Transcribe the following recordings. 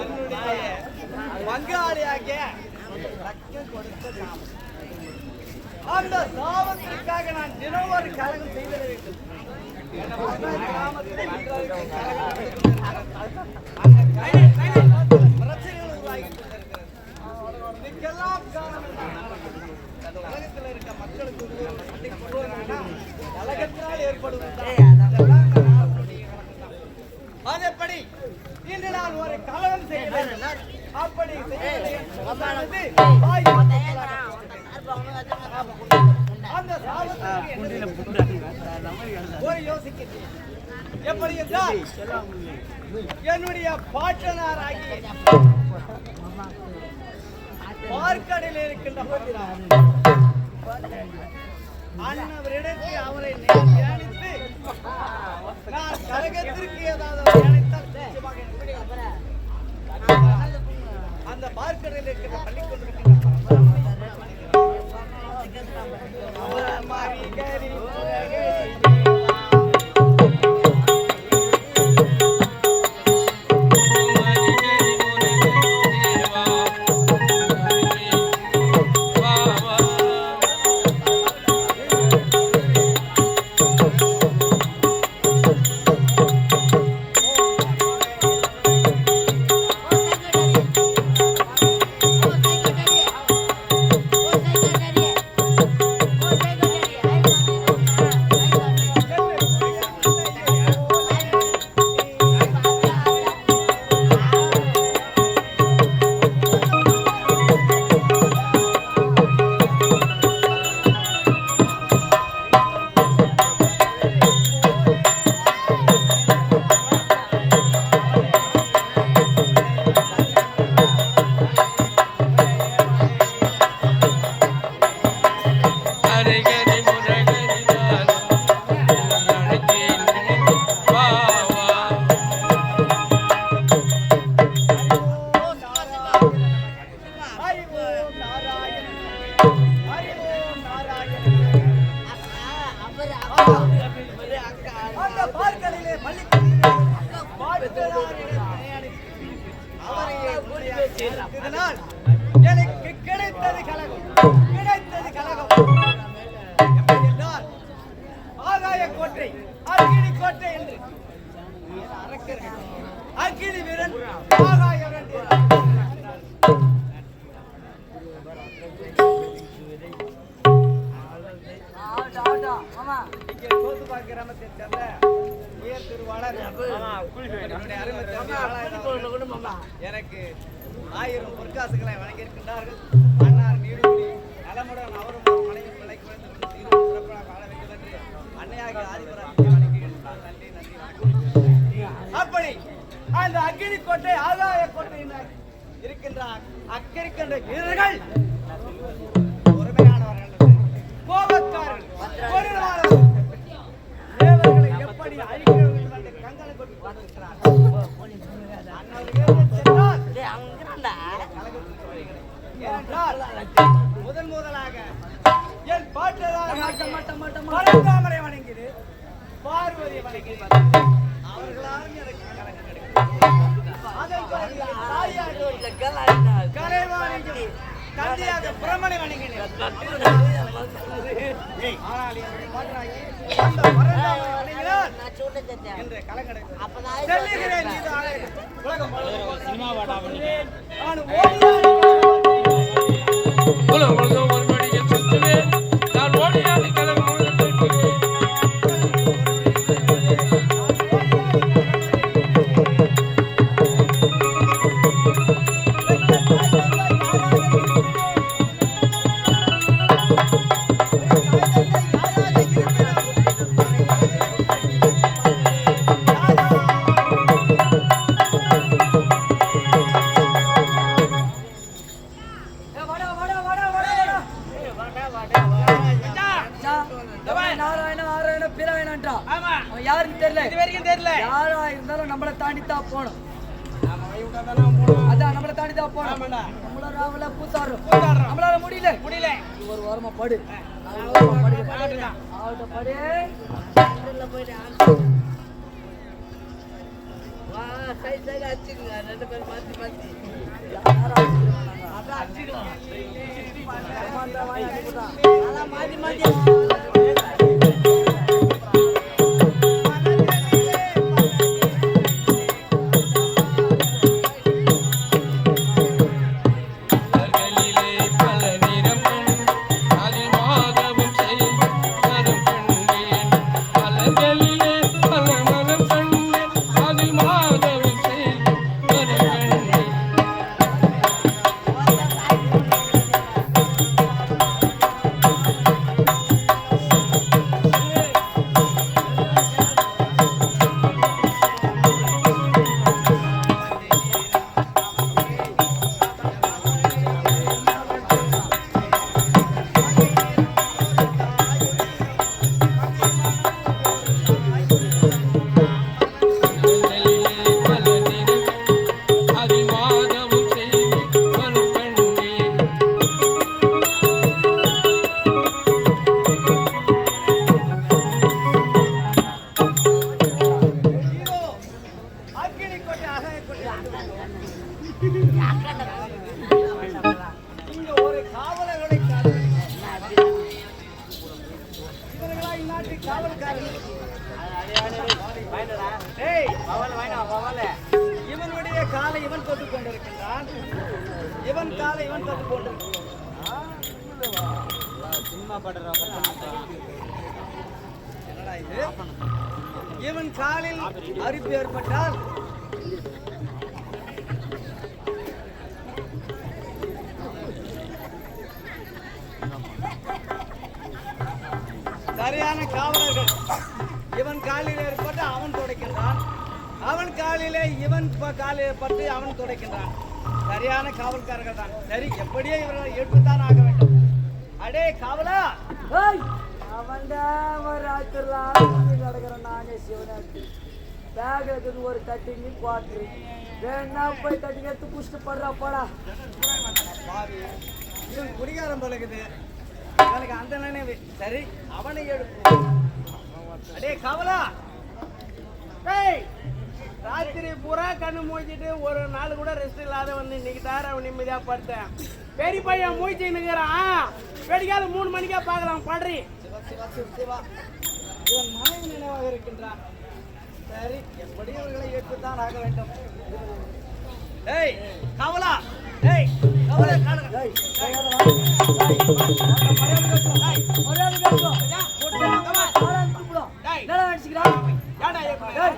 என்னுடைய பங்காளியாகிய அந்த சாபத்திற்காக நான் தினம் ஒரு இன்று நான் ஒரு கலகம் செய்ய வேண்டும்? அப்படி அந்த ஒரு யோசிக்கிறேன் எப்படி என்றால் என்னுடைய பாட்டனாராகிய பார்க்கடலில் இருக்கின்ற பத்திரார் அன்னவரிடத்தில் அவரை தியானித்து நான் கரகத்திற்கு ஏதாவது நிச்சயமாக எனக்கு அந்த பார்க்கடலில் இருக்கின்ற பள்ளிக்கொண்டிருக்கின்ற எனக்கு ஆயிரம் பொற்காசுகளை வழங்கியிருக்கின்றார்கள் அன்னார் நீடுமணி நலமுடன் அவரும் மனைவி பிள்ளை குழந்தை சீரும் சிறப்பாக வாழ வேண்டும் என்று அன்னையாகிய நன்றி நன்றி அப்படி அந்த அக்கினி கோட்டை ஆகாய கோட்டை இருக்கின்ற அக்கிருக்கின்ற வீரர்கள் பொறுமையானவர்கள் கோபக்காரர்கள். தேவர்களை எப்படி அழிக்க வேண்டும் என்று கங்கணம் கொண்டு. ஏனென்றால் முதன் முதலாக என் பாட்டராக பரந்தாமரை வணங்கிது பார்வதியை வணங்கிது அவர்களாலும் எனக்கு தந்தையாக பிரமணை வணங்கினேன் ஆனால் என்னுடைய அந்த வணங்கினார் என்று கலங்கடை செல்லுகிறேன் இது. உலகம் முழுவதும். நான் உலகம் நாராயண நாராயண பிராயணன்றா. அவன் யாருன்னு தெரியல. இது வரைக்கும் தெரியல. யாரா இருந்தாலும் நம்மள தாண்டி தான் போகணும். அதான் நம்மள தாண்டி தான் ஆமாடா நம்மள கூத்தாடுறோம் கூத்தாடுறோம். நம்மளால முடியல. முடியல. ஒரு வாரமா படு. போயிட்டு வா சை சை அடிச்சுங்க ரெண்டு பேரும் மாத்தி மாத்தி. யாரா மாத்தி மாத்தி இவனுடைய காலை இவன் தொட்டுக் கொண்டிருக்கின்றான். இவன் காலை இவன் தொட்டுக் கொண்டிருக்கின்றான். என்னடா இது? இவன் காலில் அரிப்பு ஏற்பட்டால்? சரியான காவலர்கள். இவன் காலில் ஏற்பட்டு அவன் துடைக்கின்றான். அவன் காலிலே இவன் காலில் பட்டு அவன் துடைக்கின்றான். சரியான காவல்காரர்கள் தான். சரி எப்படியோ இவர்களை எடுத்துத்தான் ஆக வேண்டும். அடே காவலா! ஏய்! பேக்ல ஒரு கட்டிங் குவாட்ரு வேணா போய் கட்டிங் எடுத்து குடிச்சிட்டு படுறா போடா. குடிகாரம் பழகுது இவனுக்கு அந்த நினைவு. சரி அவனை எழுப்பு அடே காவலா! டேய் ராத்திரி பூரா கண்ணு மூழ்கிட்டு ஒரு நாள் கூட ரெஸ்ட் இல்லாத வந்து இன்னைக்கு தார அவன் நிம்மதியா படுத்தேன் பெரிய பையன் மூழ்கி நிற்கிறான் வெடிக்காத மூணு மணிக்கா பார்க்கலாம் படுறி சிவா சிவா சிவ சிவா இவன் மனைவி நினைவாக இருக்கின்றான் சரி எப்படி இவர்களை ஏற்றுத்தான் ஆக வேண்டும் ஏய் கவலா ஏய் கவலை காணுங்க ஏய் கையால வா. ஏய், மரியாதை பேசுறோம். ஏடா எப்படி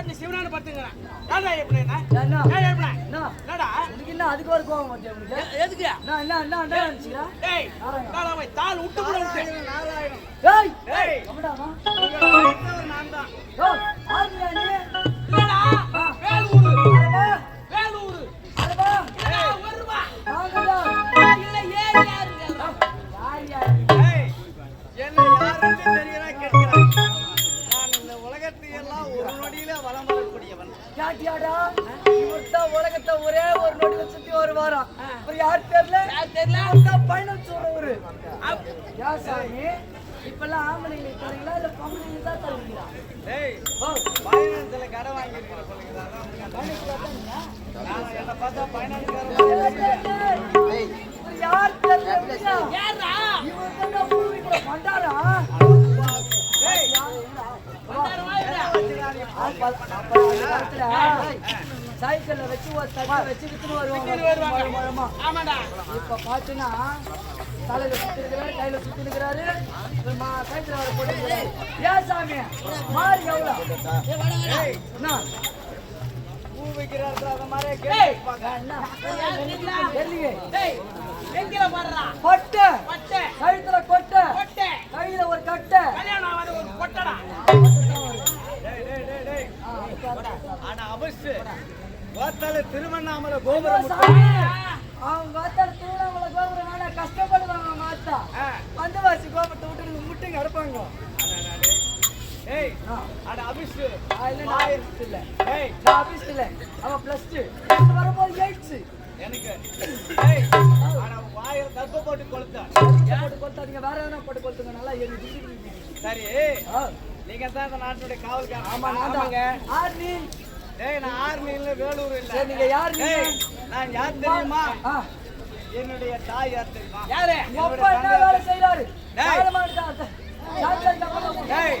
நான் பாட்டு சிவனான படுத்துங்கிறேன் ஏடா எப்படி என்ன என்ன? ஏய் எப்படி என்ன? என்னடா உனக்கு என்ன அதுக்கு ஒரு கோவம் வந்துச்சு உனக்கு? எதுக்கு என்ன, என்ன, என்ன, என்ன போய் தாள் விட்டு கூட விட்டு அப்படிடாமா? உங்களை அழைத்தவர் நான் தான் யாருடா நீ? கேட்டியாடா? இவர்தான் உலகத்தை ஒரே ஒரு நொடியில சுத்தி வருவாராம். அப்புறம் யார் தெரியல? இவர்தான் பயணம் சொல்றவரு. ஏன் சாமி? இப்பெல்லாம் ஆம்பளைங்க தரீங்களா இல்ல பொம்பளைங்க தான் தருவீங்களா ஏய் ஓ, பைனான்ஸ்ல கடை சொல்லுங்க. நான் என்ன பார்த்தா பைனான்ஸ்காரன் இவர் யார் தெரியல? இவர்தான் பூமிக்குள்ள பண்டாரா? சைக்கிள்ல வச்சு ஒரு தட்டை வச்சு வித்துன்னு வருவாங்க. இப்ப பாத்தீங்கன்னா தலையில சுத்தி இருக்கிறாரு கையில சுத்தி இருக்கிறாரு. சைக்கிள் வர போட்டு ஏன் சாமி மாறி? பூ வைக்கிறாரு அந்த மாதிரி பட்டை. கழுத்துல அவசு பார்த்தாலே திருவண்ணாமலை கோபுரம் அவங்க வாத்தார் தூணாமல கோபுரம் வேணா கஷ்டப்படுவாங்க மாத்தா ஆ, அந்த வாசி கோபுரத்தை விட்டு முட்டைங்க அடைப்பாங்க. ஏய். அட அபிஷு. இல்ல நான் இல்ல. ஏய். நான் ஆபீஸ் இல்ல. அவன் பிளஸ் டூ வரும்போது எயிட்ஸ் எனக்கு. ஏய், ஆனா வாயில தப்பு போட்டு கொளுத்த போட்டு கொளுத்தாதீங்க. வேற எதனா போட்டு கொளுத்துங்க. நல்லா எரி சரி. நீங்க தான் இந்த நாட்டுடைய காவல்காரன். ஆமா நான் ஆர்மி. டேய் நான் ஆர்மி இல்ல வேலூர் இல்ல. சரி நீங்க யார் நீங்க? நான் யார் தெரியுமா? என்னுடைய தாய் யார் தெரியுமா? யாரு? அப்பா என்ன வேலை டேய். டேய்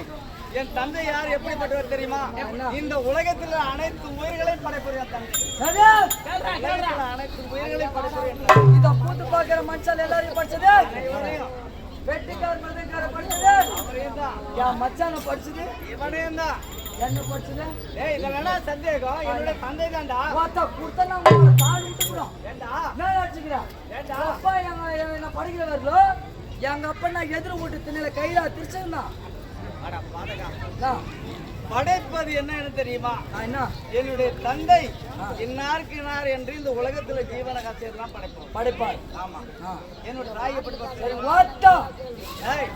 என் தந்தை யார் எப்படிப்பட்டவர் தெரியுமா? இந்த உலகத்தில் அனைத்து உயிர்களையும் படைப்பவர் என் தந்தை. அனைத்து உயிர்களையும் தந்தை. இத பூத்து பாக்குற மனுஷன் எல்லாரையும் படிச்சது? வெட்டிக்கார் மதக்கார படிச்சது? என் மச்சான படிச்சது? இவனையும் தான். என்ன படிச்சது டேய் இதுல என்ன சந்தேகம். என்னுடைய தந்தை தான்டா. பார்த்தா கொடுத்தா உங்களை தாழ் விட்டுக்கிறோம் ஏண்டா? என்ன நினைச்சுக்கிறேன் ஏண்டா? அப்பா எங்க என்ன படிக்கிற வரலோ எங்க அப்பா நான் எதிர வீட்டு திண்ணையில கையில திருச்சிருந்தான். அட நான் படைப்பது என்னன்னு தெரியுமா? நான் என்ன? என்னுடைய தந்தை இன்னாருக்கு இன்னார் என்று இந்த உலகத்துல ஜீவன கத்தியெல்லாம் படைப்போம் படிப்பார். ஆமா. என்னோட தாய் எப்படி சரி வாத்தா. டேய்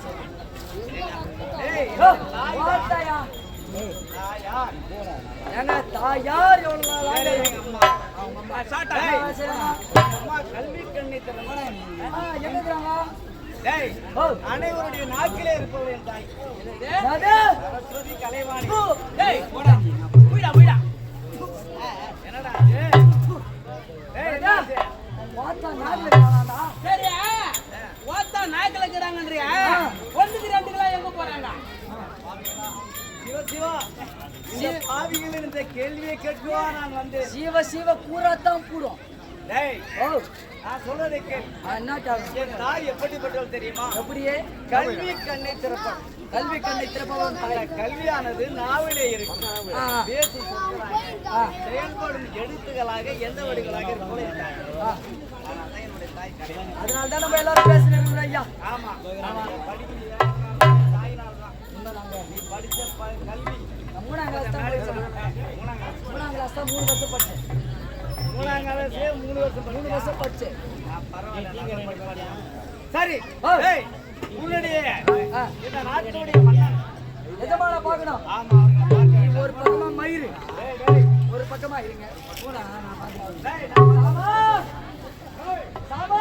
டேய் ஏங்க தாயார் அனைவருடைய நாக்கிலே இருப்பவர் என் தாய்? சரஸ்வதி கலைவாணி. போய்டா போய்டா. என்னடா இது? டேய் என்ன இது? வாத்தா ஞாபகம் இருக்கானாடா? சரி ஓத்தா நாய்க்குல இருக்கிறாங்கன்றியா ஒண்ணுக்கு ரெண்டுக்குலாம் எங்க போறாங்க சிவ இந்த பாவிகள் இந்த கேள்வியை கேட்குவா நான் வந்து சீவ சீவ கூறாத்தான் கூடும் டேய் நான் சொல்றதை கேள். என்ன கேட்கணும்? என் தாய் எப்படிப்பட்டவள் தெரியுமா? எப்படியே? கல்வி கண்ணை திறப்பாள் கல்வி கண்ணை திறப்பவன் தாய். கல்வியானது நாவிலே இருக்கும். ஆ, பேசி செயல்படும் எழுத்துகளாக எந்த வடிகளாக இருக்கும்? அதனால தான் நம்ம எல்லாரும் இருக்கிறோம் ஐயா ஆமா. தான் நீ படிச்ச ப- கல்வி மூணாம் கிளாஸ் தான் மூணாம் கிளாஸ் தான் மூணு வருஷம் படிச்சேன் மூணாம் கிளாஸ்லயே மூணு வருஷம் மூணு? வருஷம் படிப்பாளியா? சரி உன்னுடைய இந்த நாட்டுடைய மன்னன் எஜமான பார்க்கணும் ஆமா. ஒரு பக்கமா மயிறு ஒரு பக்கமா இருங்க போடா, நான் பார்த்துக்கிறேன். சாமு! சாமு!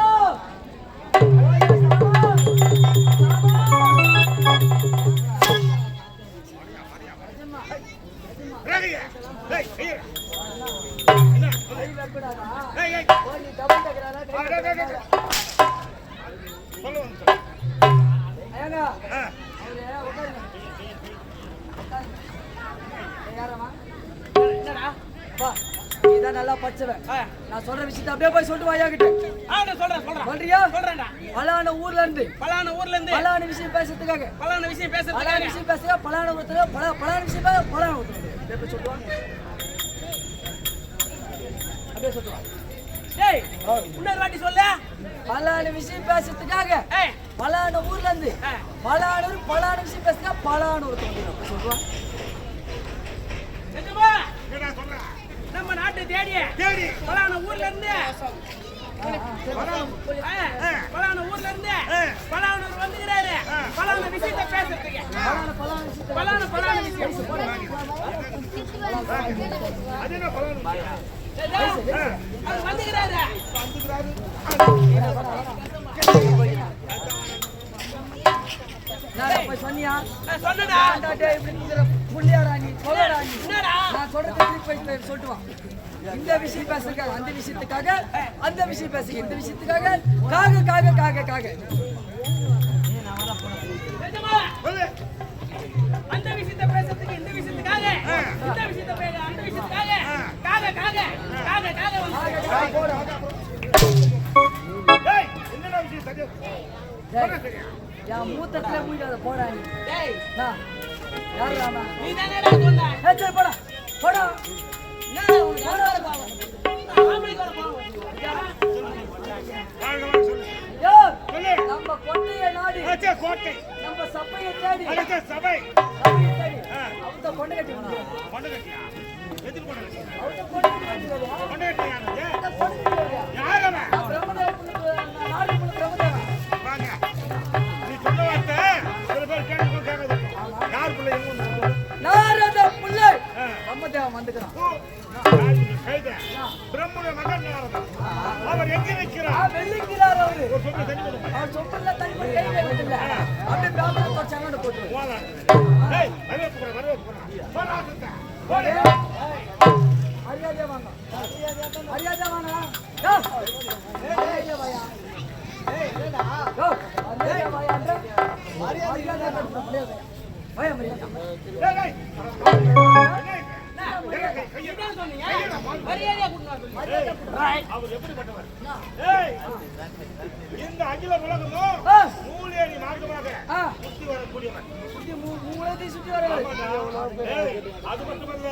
உட்காருங்க. உட்காருங்க. ஏய், யாரம்மா? என்னடா நீதான் நல்லா படிச்சவன். நான் சொல்ற விஷயத்தை அப்படியே போய் சொல்லிட்டு வாயா கிட்ட. சொல்றேன் சொல்றேன். சொல்றியா? சொல்றேன்டா. பலான ஊர்ல இருந்து. பலான ஊர்ல இருந்து. பலான விஷயம் பேசுறதுக்காக. பலான விஷயம் பலான பேசுறதுக்காக விஷயம் பேசுறா பலான ஒருத்தர் பல பலான விஷயம் பேச பலான ஒருத்தர். அப்படியே போய் சொல்லுவா. அப்படியே சொல்லுவா. டேய் இன்னொரு வாட்டி சொல்லு. பலான விஷயம் பேசுறதுக்காக. பலான ஊர்ல இருந்து. பலான பலான விஷயம் பேசுறா பலான ஒருத்தர் வந்து நாட்டு தேடி. தேடி. பலான ஊர்ல இருந்து. பலான ஊர்ல இருந்து. பலானூர் வந்துக்கிறாரு. பலான விஷயத்தை பேசுறதுக்கு. பலான பலான விஷயத்தை பலான பலான விஷயம். அவர் வந்துக்கிறாரு. நான் இந்த விஷயம் பேசுறதுக்காக அந்த விஷயத்துக்காக அந்த விஷயம் பேசுங்க இந்த விஷயத்துக்காக காக காக காக காக. அந்த விஷயத்தை பேசுறதுக்கு இந்த விஷயத்துக்காக? இந்த விஷயத்தை பேச அந்த விஷயத்துக்காக? காக காக காக காக வந்து போடா டேய், என் மூத்தத்துல மூடாத போடா நீ யாருடா நான் நீ தானடா சொன்ன. சரி போடா. போடா. நம்ம கொட்டைய நாடி. கோட்டை. நம்ம சப்பையை தேடி. சபை. சபையை அவங்க பொண்ணு கட்டி கொண்டு கட்டியா? எதிர் கொண்டு கட்டியா? கட்டி. கொண்டு பொண்ணு யார் பிள்ளை நாரத பிள்ளை மகாதேவன் வந்துக்கிறான். பிரம்முடைய மகன் நாரதன். அவர் எங்கே நிற்கிறார் வெள்ளிக்கிறார் அவரு. அவர் தண்ணி போட்டு கை வைக்கிறதில்ல. அப்படியே பிராமணன் தொச்சாங்கன்னு போட்டுரு. போடா. ஏய், வரவேற்பு போடா, வரவேற்பு போடா. போடா, சுத்த. போடு. மரியாதையா வாங்க. மரியாதையா வாங்க. மரியாதையா வாங்க. மரியாதை. ஏய், சொன்னீங்க அவர் எப்படிப்பட்டவர்? ஏய், இந்த அகில உலகமும் மூலியடி மார்க்கமாக ஆ, சுத்தி வரக்கூடியவர் சுத்தி மூ- மூலத்தையும் அது மட்டுமல்ல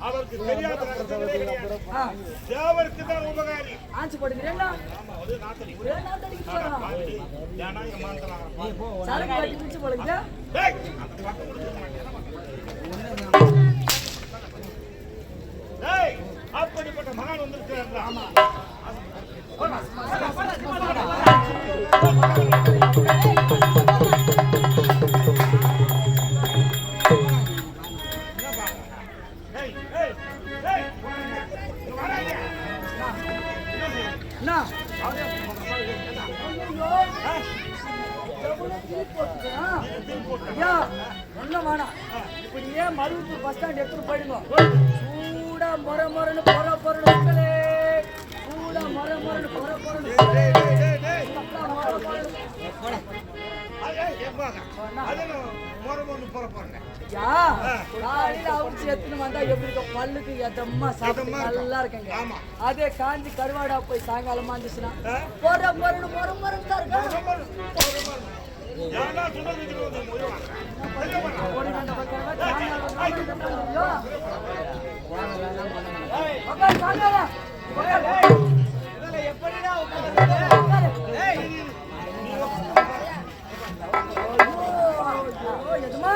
அவருக்கு தெரியாத தேவருக்கு தான் உபகாரி ஆச்சு ஆமா, நாத்தடி ஒரே ஏன்னா மாந்தலாம் சரக்கு கட்டி போடுங்க. ஏய், அப்படிப்பட்ட மகான் வந்திருக்கிறார் ஆமா ஏய், இதுல எப்படிடா உட்கார்றது? உட்காரு. ஏய், ஐயோ, எதுமா?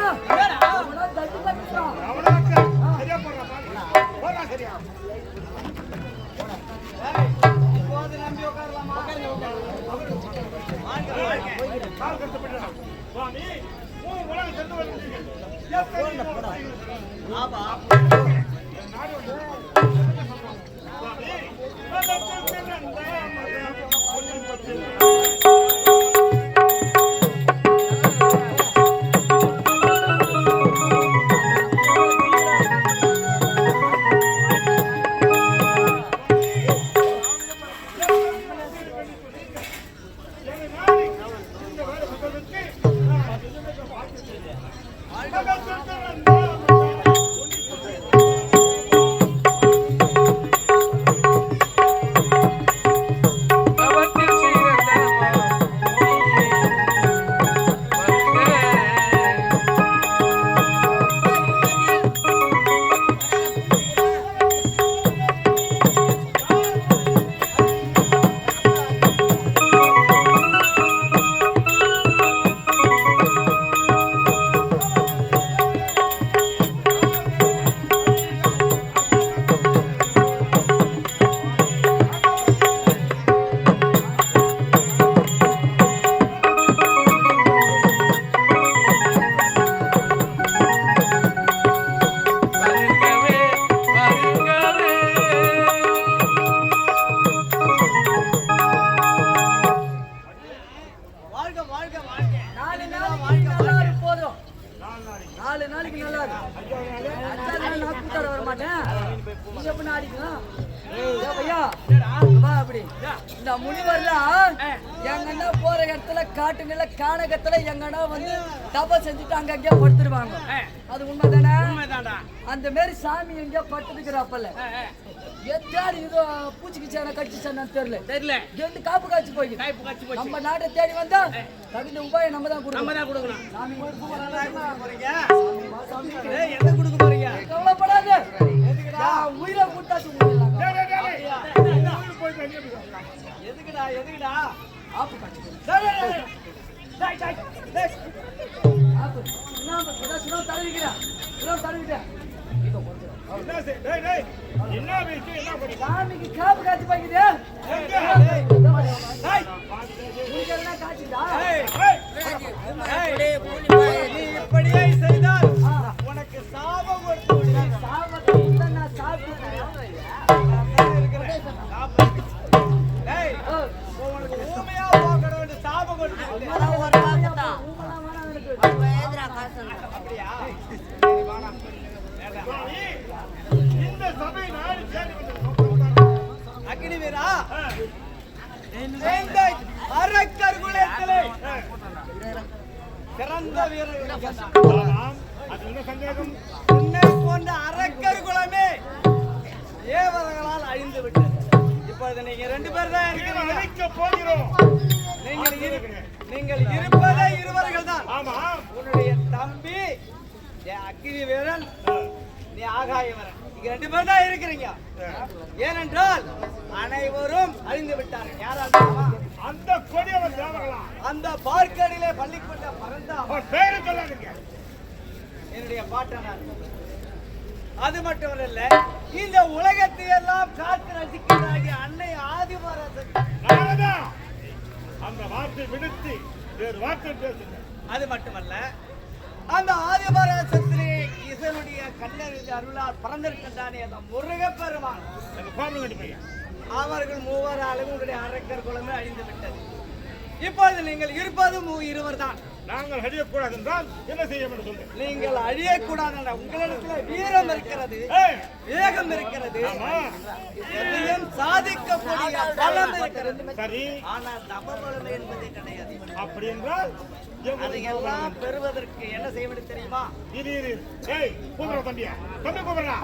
தட்டி. அவனாக்கா, சரியா போடுறா, சரியா. கால் கஷ்டப்பட்டுடா. சுவாமி, உலகம் சென்று வருகிறீர்கள். நாடு நாலு நாளைக்கு. நல்லா இருக்கும் அஞ்சாறு நாள் நான் கூட்டாட வர மாட்டேன். நீ எப்படி அடிக்கலாம்? வா அப்படி. இந்த முனிவர்லாம் எங்கன்னா போற இடத்துல காட்டுங்கள்ல கானகத்துல எங்கன்னா வந்து தபம் செஞ்சுட்டு அங்கங்கே படுத்துருவாங்க. அது உண்மைதானே. அந்த மாதிரி சாமி ஆ, ஆ. எத்தாரு இதோ பூச்சிக்கிச்சான கடிச்சிச்சானு தெரியல. தெரியல. ரெண்டு காப்பு காய்ச்சி போய் நம்ம நாட்டை தேடி வந்தா தகுந்த உபாயம் நம்ம தான் நம்ம கொடுக்கணும் தான் கொடுக்கணும். சாமி போறீங்க? ஏய், எதை கொடுக்க போறீங்க? கவலைப்படாத. நான் உயிரை கொடுத்தாச்சு உங்களுக்கு எதுக்குடா, எதுக்குடா? ஆப்பு டேய். ஆப்பு. சுண்ணாம்பு சுண்ணா சுண்ணா தடவிக்கிறா சுண்ணா தடவிட்டேன் என்ன காப்பு காய்ச்சி போய்க்குது ஏனென்றால் அனைவரும் அழிந்து விட்டார்கள். யாரால்? அந்த கொடியவன் தேவர்களா? அந்த பார்க்கடியிலே பள்ளிக்கூட்ட பறந்த பேரு சொல்லாதீங்க. என்னுடைய பாட்டனார். அது மட்டுமல்ல இந்த உலகத்தை எல்லாம் காத்து ரசிக்கிறாகிய அன்னை ஆதிமரசன். அந்த வார்த்தை விடுத்து வேறு வார்த்தை பேசுங்க. அது மட்டுமல்ல அந்த ஆதிபராசத்திலே இசனுடைய கண்ணறிந்த அருளால் பிறந்திருக்கின்றானே அந்த முருகப்பெருமான். அவர்கள் மூவராலும் உங்களுடைய அரக்கர் குலமே அழிந்து விட்டது இப்பொழுது நீங்கள் இருப்பது மூ இருவர் தான் நாங்கள் அழியக்கூடாது என்றால் என்ன செய்ய வேண்டும் நீங்கள் அழியக்கூடாது உங்களிடத்துல வீரம் இருக்கிறது வேகம் இருக்கிறது. ஆமா. எதையும் சாதிக்கக்கூடிய பலம் இருக்கிறது. சரி. ஆனால் தபபலம் என்பது கிடையாது. அப்படி என்றால் அதையெல்லாம் பெறுவதற்கு என்ன செய்ய வேண்டும் தெரியுமா? இரு இரு இரு. ஏய் கூப்பிடுற தம்பியா? தம்பி கூப்பிடுறா.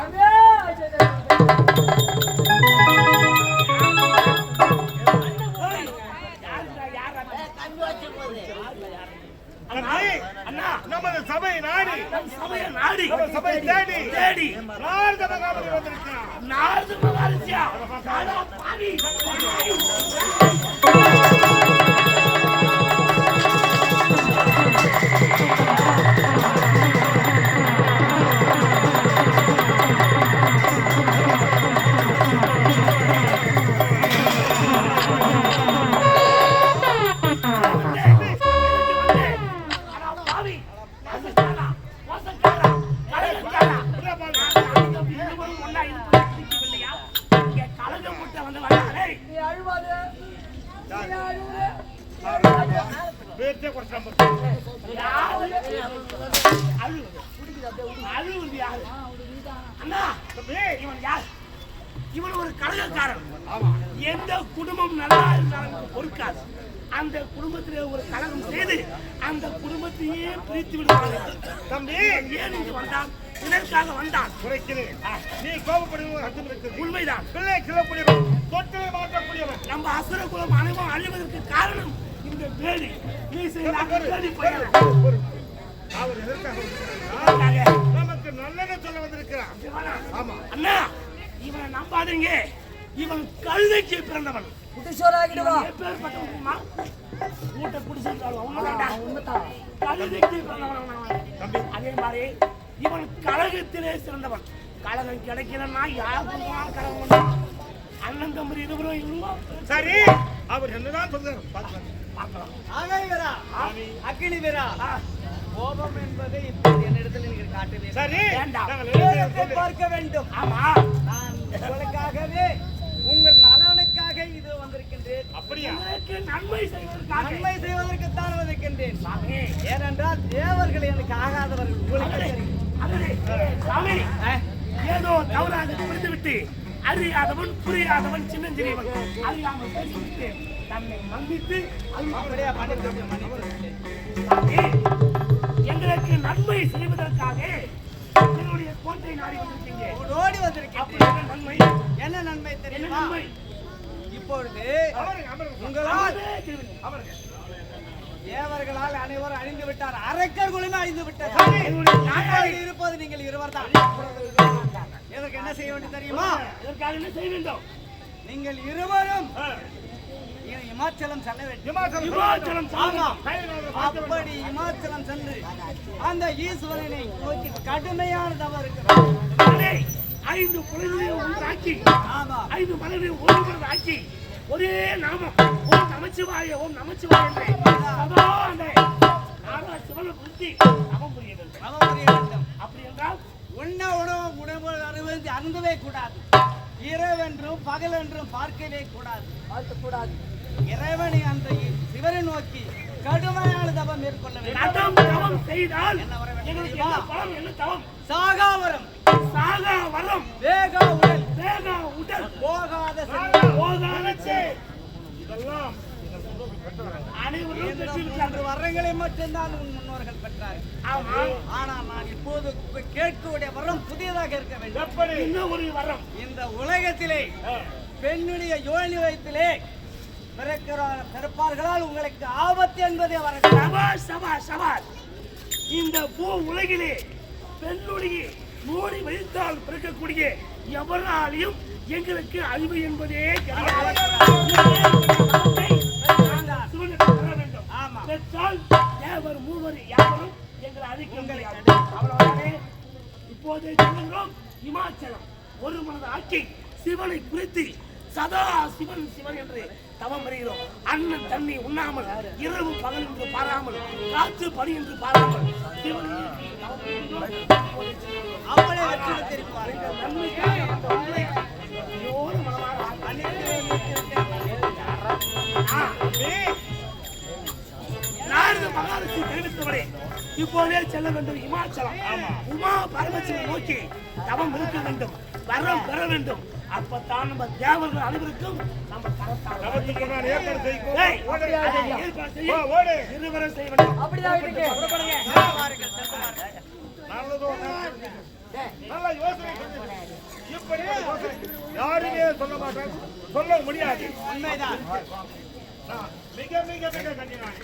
அண்ணா நமது சபை நாடி. சபையை நாடி. நம்ம சபை தேடி. தேடி. நாரத மகாபலி வந்திருக்கிறான் நாரது நாடா பாவி இவன் யார்? இவன் ஒரு கலகக்காரன் எந்த குடும்பம் நல்லா இருந்தாலும் பொறுக்காது அந்த குடும்பத்திலே ஒரு கலகம் செய்து அந்த குடும்பத்தையே பிரித்து விடுவார்கள் தம்பி ஏன் இங்கு வந்தான் இதற்காக வந்தான் குறைக்கிறேன் நீ கோபப்படுவது உண்மைதான் பிள்ளை கிளக்கூடியவன் தொட்டிலை மாற்றக்கூடியவன் நம்ம அசுர குலம் அனைவரும் அழிவதற்கு காரணம் வேலி பொறு, பயிர். பொறு, பொறு. அவர் எதற்காக வந்திருக்கிறார்? நமக்கு நல்லெண்ண சொல்ல வந்திருக்கிறான் இவனா? ஆமா அண்ணா இவனை நம்பாதீங்க இவன் கழுதைக்கு பிறந்தவன் குட்டிச்சோறாக்கிடுவா. எப்பேற்பட்டவன் தெரியுமா? மூட்டை குடிச்சிருந்தாலும். உண்மைதான். கழுதைக்கு பிறந்தவன் அதே மாதிரி இவன் கழகத்திலே சிறந்தவன் கழகம் கிடைக்கலன்னா யாருக்கும் கழகம். அண்ணன் தம்பி இருவரும் இவரும் சரி அவர் என்னதான் சொல்றாரு பார்க்கலாம் அக்கினி வீரா கோபம் என்பதை இப்போது என்னிடத்தில் நீங்கள் காட்ட வேண்டும் சரி. வேண்டாம். நாங்கள் என்ன செய்ய வேகத்தை சொல்லு. பார்க்க வேண்டும். ஆமா. நான் உங்களுக்காகவே உங்கள் நலனுக்காக இது வந்திருக்கின்றேன். அப்படியா? நன்மை செய்வதற்காக. நன்மை செய்வதற்குத்தான் வந்திருக்கின்றேன். சாமி. ஏனென்றால் தேவர்கள் எனக்கு ஆகாதவர்கள் உங்களுக்கு ஏதோ தவறாக புரிந்து விட்டு அறியாதவன் புரியாதவன் சின்னஞ்சிறியவன். அறியாமல் பேசிவிட்டு தன்னை மன்னித்து எங்களுக்கு நன்மை செய்வதற்காக என்னுடைய கோட்டை நாடி வந்திருக்கீங்க. ஓடி என்ன நன்மை? என்ன நன்மை தெரியுமா? நன்மை? இப்பொழுது உங்களால் தேவர்களால் அனைவரும் அழிந்து விட்டார். அரக்கர் குலமே அழிந்து விட்டார் இருப்பது நீங்கள் இருவர் தான் இதற்கு என்ன செய்ய வேண்டும் தெரியுமா? இதற்காக என்ன செய்ய வேண்டும்? நீங்கள் இருவரும் இமாச்சலம் செல்ல வேண்டும். இமாச்சலம். அப்படி இமாச்சலம் சென்று அந்த ஈஸ்வரனை நோக்கி கடுமையான தவறு ஐந்து குழந்தையை ஒன்றாக்கி ஆமா. ஐந்து மலரை ஒருவர் ஆக்கி ஒரே நாமம். ஓம் நமச்சிவாய ஓம் நமச்சிவாய என்று சதா அந்த சிவனை புரித்தி அவன் புரிய வேண்டும். புரிய வேண்டும். அப்படி என்றால் உண்ண உணவு உணவு அனுபவித்து அருந்தவே கூடாது. இரவென்றும் பகலென்றும் பார்க்கவே கூடாது. வாழ்த்தக்கூடாது. இறைவனை அந்த சிவனை நோக்கி கடுமையான தபம் மேற்கொள்ள வேண்டும். தவம் செய்தால் என்ன வர வேண்டும் தவம்? சாகா வரம். வேகா உடல். வேகா உடல். போகாத. போகாத. இதெல்லாம் வரங்களை மட்டும்தான் உன் முன்னோர்கள் பெற்றார்கள். ஆனால் நான் இப்போது கேட்கக்கூடிய வரம் புதியதாக இருக்க வேண்டும். இந்த உலகத்திலே பெண்ணுடைய யோனி வயத்திலே பிறப்பார்களால் உங்களுக்கு ஆபத்து என்பதே வர சபாஷ் சபாஷ் சபாஷ் இந்த பூ உலகிலே பெண்ணுடைய மூடி வைத்தால் பிறக்கக்கூடிய எவராலையும் எங்களுக்கு அழிவு என்பதே. பெற்றால் தேவர் மூவர் யாவரும் எங்களை முடியாது. அவ்வளவுதானே? இப்போது இமாச்சலம் ஒரு மனது ஆக்கி சிவனை குறித்து சதா சிவன் சிவன் என்று தவம் வருகிறோம் அண்ணன் தண்ணி உண்ணாமல் இரவு பகல் என்று பாராமல் காற்று பனி என்று பாராமல். அவளை மனமார ஆ. நாரத மகாலட்சுமி தெரிவித்தவரே இப்போதே செல்ல வேண்டும் இமாச்சலம் உமா பரமசிவனை நோக்கி தவம் இருக்க வேண்டும் வரம் பெற வேண்டும் அப்பத்தான் நம்ம தேவர்கள் அனைவருக்கும் நம்ம. இருவரும் செய்ய வேண்டும். நல்ல யோசனை பண்ணு. இப்படி யாருமே சொல்ல மாட்டாங்க. சொல்ல முடியாது. உண்மைதான். மிக மிக மிக கண்டினான்